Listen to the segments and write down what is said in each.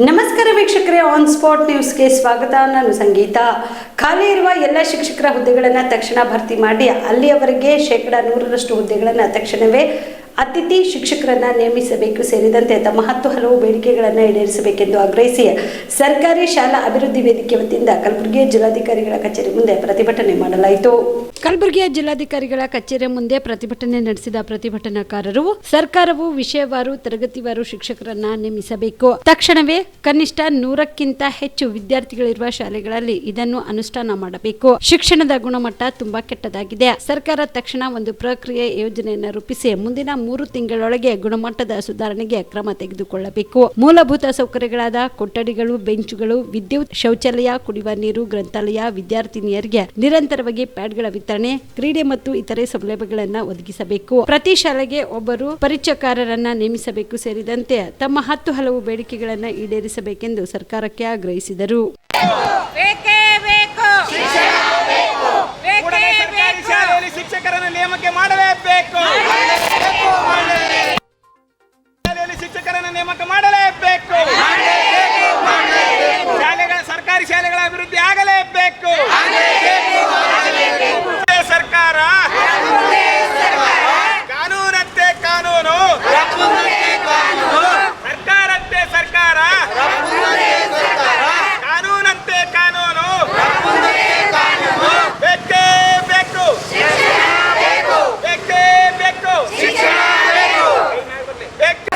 नमस्कार ವೀಕ್ಷಕರೇ on spot ನ್ಯೂಸ್ಗೆ ಸ್ವಾಗತ. ನಾನು ಸಂಗೀತ. ಖಾಲಿ ಇರುವ ಎಲ್ಲ ಶಿಕ್ಷಕರ ಹುದ್ದೆಗಳನ್ನು ತಕ್ಷಣ ಭರ್ತಿ ಮಾಡಿ, ಅಲ್ಲಿಯವರೆಗೆ ಶೇಕಡ ನೂರರಷ್ಟು ಹುದ್ದೆಗಳನ್ನು ತಕ್ಷಣವೇ ಅತಿಥಿ ಶಿಕ್ಷಕರನ್ನ ನೇಮಿಸಬೇಕು. ಸೇರಿದಂತೆ ತಮ್ಮ ಹತ್ತು ಹಲವು ಬೇಡಿಕೆಗಳನ್ನು ಈಡೇರಿಸಬೇಕೆಂದು ಆಗ್ರಹಿಸಿ, ಸರ್ಕಾರಿ ಶಾಲಾ ಅಭಿವೃದ್ಧಿ ವೇದಿಕೆ ವತಿಯಿಂದ ಕಲಬುರಗಿ ಜಿಲ್ಲಾಧಿಕಾರಿಗಳ ಕಚೇರಿ ಮುಂದೆ ಪ್ರತಿಭಟನೆ ಮಾಡಲಾಯಿತು. ಕಲಬುರಗಿಯ ಜಿಲ್ಲಾಧಿಕಾರಿಗಳ ಕಚೇರಿ ಮುಂದೆ ಪ್ರತಿಭಟನೆ ನಡೆಸಿದ ಪ್ರತಿಭಟನಾಕಾರರು ಸರ್ಕಾರವು ವಿಷಯವಾರು, ತರಗತಿವಾರು ಶಿಕ್ಷಕರನ್ನ ನೇಮಿಸಬೇಕು. ತಕ್ಷಣವೇ ಕನಿಷ್ಠ ನೂರಕ್ಕಿಂತ ಹೆಚ್ಚು ವಿದ್ಯಾರ್ಥಿಗಳಿರುವ ಶಾಲೆಗಳಲ್ಲಿ ಇದನ್ನು ಅನುಷ್ಠಾನ ಮಾಡಬೇಕು. ಶಿಕ್ಷಣದ ಗುಣಮಟ್ಟ ತುಂಬಾ ಕೆಟ್ಟದಾಗಿದೆ. ಸರ್ಕಾರ ತಕ್ಷಣ ಒಂದು ಪ್ರಕ್ರಿಯೆ ಯೋಜನೆಯನ್ನು ರೂಪಿಸಿ ಮುಂದಿನ ಮೂರು ತಿಂಗಳೊಳಗೆ ಗುಣಮಟ್ಟದ ಸುಧಾರಣೆಗೆ ಕ್ರಮ ತೆಗೆದುಕೊಳ್ಳಬೇಕು. ಮೂಲಭೂತ ಸೌಕರ್ಯಗಳಾದ ಕೊಠಡಿಗಳು, ಬೆಂಚುಗಳು, ವಿದ್ಯುತ್ ಶೌಚಾಲಯ, ಕುಡಿಯುವ ನೀರು, ಗ್ರಂಥಾಲಯ, ವಿದ್ಯಾರ್ಥಿನಿಯರಿಗೆ ನಿರಂತರವಾಗಿ ಪ್ಯಾಡ್ಗಳ ವಿತರಣೆ, ಕ್ರೀಡೆ ಮತ್ತು ಇತರೆ ಸೌಲಭ್ಯಗಳನ್ನು ಒದಗಿಸಬೇಕು. ಪ್ರತಿ ಶಾಲೆಗೆ ಒಬ್ಬರು ಪರಿಚಯಕಾರರನ್ನ ನೇಮಿಸಬೇಕು ಸೇರಿದಂತೆ ತಮ್ಮ ಹತ್ತು ಹಲವು ಬೇಡಿಕೆಗಳನ್ನು ಈಡೇರಿಸಬೇಕೆಂದು ಸರ್ಕಾರಕ್ಕೆ ಆಗ್ರಹಿಸಿದರು. ಶಿಕ್ಷಕರನ್ನು ನೇಮಕ ಮಾಡಲೇಬೇಕು ಶಾಲೆಯಲ್ಲಿ ಶಿಕ್ಷಕರನ್ನು ನೇಮಕ ಮಾಡಲೇಬೇಕು ಶಾಲೆಗಳ ಸರ್ಕಾರಿ ಶಾಲೆಗಳ ಅಭಿವೃದ್ಧಿ ಆಗಲೇಬೇಕು ಇದೇ ಸರ್ಕಾರ ಕಾನೂನಂತೆ ಕಾನೂನು ಸರ್ಕಾರಂತೆ ಸರ್ಕಾರ ಕಾನೂನಂತೆ ಕಾನೂನು ಬೇಕೇ ಬೇಕು ಬೇಕೇ ಬೇಕು ಬೇಕು.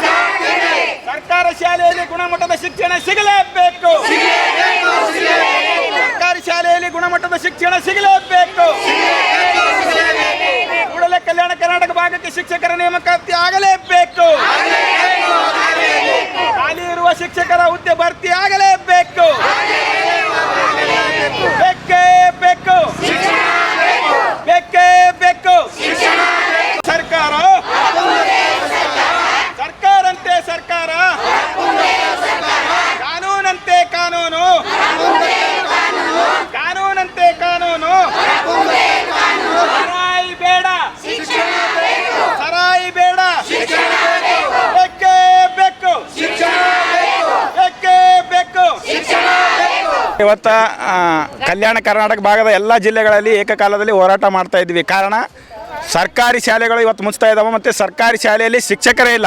ಸರ್ಕಾರ ಶಾಲೆಯಲ್ಲಿ ಗುಣಮಟ್ಟದ ಶಿಕ್ಷಣ ಸಿಗಲೇಬೇಕು. ಸರ್ಕಾರಿ ಶಾಲೆಯಲ್ಲಿ ಗುಣಮಟ್ಟದ ಶಿಕ್ಷಣ ಸಿಗಲೇಬೇಕು. ಕೂಡಲೇ ಕಲ್ಯಾಣ ಕರ್ನಾಟಕ ಭಾಗಕ್ಕೆ ಶಿಕ್ಷಕರ ನೇಮಕಾತಿ ಆಗಲೇಬೇಕು ಖಾಲಿ ಇರುವ ಶಿಕ್ಷಕರ ಹುದ್ದೆ ಭರ್ತಿ ಆಗಲೇಬೇಕು ಬೇಕೇ ಬೇಕು ಬೇಕೇ ಬೇಕು ಸರ್ಕಾರ ಸರ್ಕಾರಂತೆ ಸರ್ಕಾರ ಕಾನೂನಂತೆ ಕಾನೂನು ಕಾನೂನಂತೆ ಕಾನೂನು ಸರಾಯಿ ಬೇಡ ಸರಾಯಿ ಬೇಡ ಬೇಕೇ ಬೇಕು ಬೇಕೇ ಬೇಕು ಇವತ್ತ ಕಲ್ಯಾಣ ಕರ್ನಾಟಕ ಭಾಗದ ಎಲ್ಲ ಜಿಲ್ಲೆಗಳಲ್ಲಿ ಏಕಕಾಲದಲ್ಲಿ ಹೋರಾಟ ಮಾಡ್ತಾ ಇದ್ವಿ ಕಾರಣ, ಸರ್ಕಾರಿ ಶಾಲೆಗಳು ಇವತ್ತು ಮುಚ್ತಾ ಇದ್ದಾವೆ ಮತ್ತು ಸರ್ಕಾರಿ ಶಾಲೆಯಲ್ಲಿ ಶಿಕ್ಷಕರೇ ಇಲ್ಲ.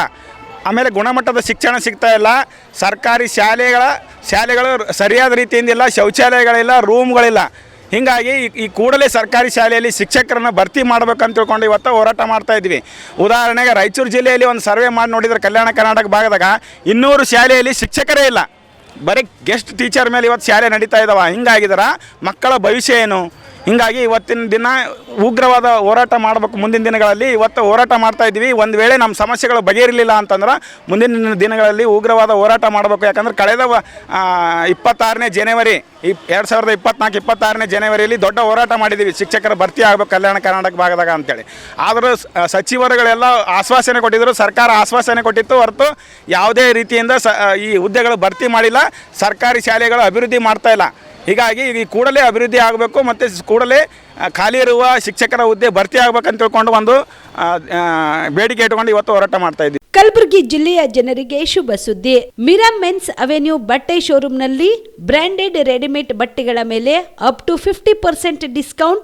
ಆಮೇಲೆ ಗುಣಮಟ್ಟದ ಶಿಕ್ಷಣ ಸಿಗ್ತಾ ಇಲ್ಲ. ಸರ್ಕಾರಿ ಶಾಲೆಗಳ, ಶಾಲೆಗಳು ಸರಿಯಾದ ರೀತಿಯಿಂದ ಇಲ್ಲ, ಶೌಚಾಲಯಗಳಿಲ್ಲ, ರೂಮ್ಗಳಿಲ್ಲ. ಹೀಗಾಗಿ ಈ- ಈ ಕೂಡಲೇ ಸರ್ಕಾರಿ ಶಾಲೆಯಲ್ಲಿ ಶಿಕ್ಷಕರನ್ನು ಭರ್ತಿ ಮಾಡಬೇಕಂತ ತಿಳ್ಕೊಂಡು ಇವತ್ತು ಹೋರಾಟ ಮಾಡ್ತಾ ಇದ್ವಿ ಉದಾಹರಣೆಗೆ ರಾಯಚೂರು ಜಿಲ್ಲೆಯಲ್ಲಿ ಒಂದು ಸರ್ವೆ ಮಾಡಿ ನೋಡಿದರೆ ಕಲ್ಯಾಣ ಕರ್ನಾಟಕ ಭಾಗದಾಗ ಇನ್ನೂರು ಶಾಲೆಯಲ್ಲಿ ಶಿಕ್ಷಕರೇ ಇಲ್ಲ. ಬರೀ ಗೆಸ್ಟ್ ಟೀಚರ್ ಮೇಲೆ ಇವತ್ತು ಶಾಲೆ ನಡೀತಾ ಇದ್ದಾವ ಹಿಂಗಾಗಿದಾರ ಮಕ್ಕಳ ಭವಿಷ್ಯ ಏನು? ಹಿಂಗಾಗಿ ಇವತ್ತಿನ ದಿನ ಉಗ್ರವಾದ ಹೋರಾಟ ಮಾಡಬೇಕು ಮುಂದಿನ ದಿನಗಳಲ್ಲಿ ಇವತ್ತು ಹೋರಾಟ ಮಾಡ್ತಾ ಇದ್ದೀವಿ. ಒಂದು ವೇಳೆ ನಮ್ಮ ಸಮಸ್ಯೆಗಳು ಬಗೆಹರಿಲಿಲ್ಲ ಅಂತಂದ್ರೆ ಮುಂದಿನ ದಿನಗಳಲ್ಲಿ ಉಗ್ರವಾದ ಹೋರಾಟ ಮಾಡಬೇಕು. ಯಾಕಂದ್ರೆ ಕಳೆದ ಇಪ್ಪತ್ತಾರನೇ ಜನವರಿ, ಇಪ್ ಎರಡು ಸಾವಿರದ ಇಪ್ಪತ್ನಾಲ್ಕು, ಇಪ್ಪತ್ತಾರನೇ ಜನವರಿಯಲ್ಲಿ ದೊಡ್ಡ ಹೋರಾಟ ಮಾಡಿದ್ದೀವಿ. ಶಿಕ್ಷಕರ ಭರ್ತಿ ಆಗಬೇಕು ಕಲ್ಯಾಣ ಕರ್ನಾಟಕ ಭಾಗದಾಗ ಅಂತೇಳಿ. ಆದರೂ ಸಚಿವರುಗಳೆಲ್ಲ ಆಶ್ವಾಸನೆ ಕೊಟ್ಟಿದ್ದರು ಸರ್ಕಾರ ಆಶ್ವಾಸನೆ ಕೊಟ್ಟಿತ್ತು. ಹೊರತು ಯಾವುದೇ ರೀತಿಯಿಂದ ಸ ಈ ಹುದ್ದೆಗಳು ಭರ್ತಿ ಮಾಡಿಲ್ಲ. ಸರ್ಕಾರಿ ಶಾಲೆಗಳು ಅಭಿವೃದ್ಧಿ ಮಾಡ್ತಾ ಇಲ್ಲ. ಹೀಗಾಗಿ ಈ ಕೂಡಲೇ ಅಭಿವೃದ್ಧಿ ಆಗಬೇಕು ಮತ್ತು ಕೂಡಲೇ ಖಾಲಿ ಇರುವ ಶಿಕ್ಷಕರ ಹುದ್ದೆ ಭರ್ತಿ ಆಗಬೇಕಂತ ತಿಳ್ಕೊಂಡು ಒಂದು ಬೇಡಿಕೆ ಇಟ್ಕೊಂಡು ಇವತ್ತು ಹೋರಾಟ ಮಾಡ್ತಾ ಇದ್ದೀವಿ. ಕಲಬುರಗಿ ಜಿಲ್ಲೆಯ ಜನರಿಗೆ ಶುಭ ಸುದ್ದಿ. ಮಿರಾ ಮೆನ್ಸ್ ಅವೆನ್ಯೂ ಬಟ್ಟೆ ಶೋರೂಮ್ನಲ್ಲಿ ಬ್ರಾಂಡೆಡ್ ರೆಡಿಮೇಡ್ ಬಟ್ಟೆಗಳ ಮೇಲೆ up to fifty percent discount